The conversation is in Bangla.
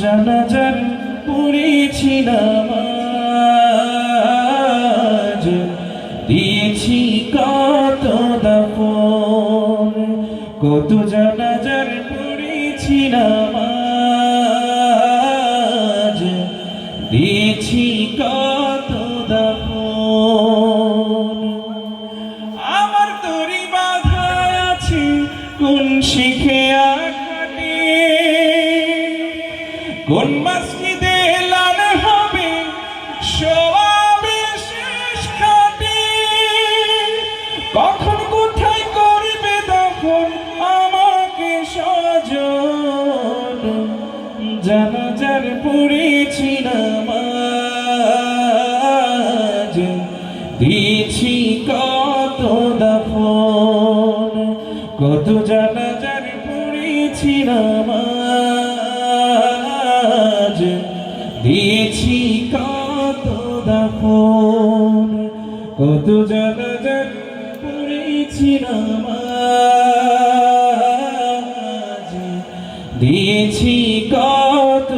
জানাজার পড়েছি নামাজ দিয়েছি কত দাপন কত জানাজার পড়েছি নামাজ দিয়েছি কত শিখে আঘাটে কোন মসজিদে লাল হবে? সবাবে শেষ কখন কোথায় করবে তখন আমাকে সজন জানাজার পড়েছি নামাজ। দিয়েছি কত জানাজার পড়েছি নামাজ। দিয়েছি কত দাফন। কত জানাজার পড়েছি নামাজ। দিয়েছি কত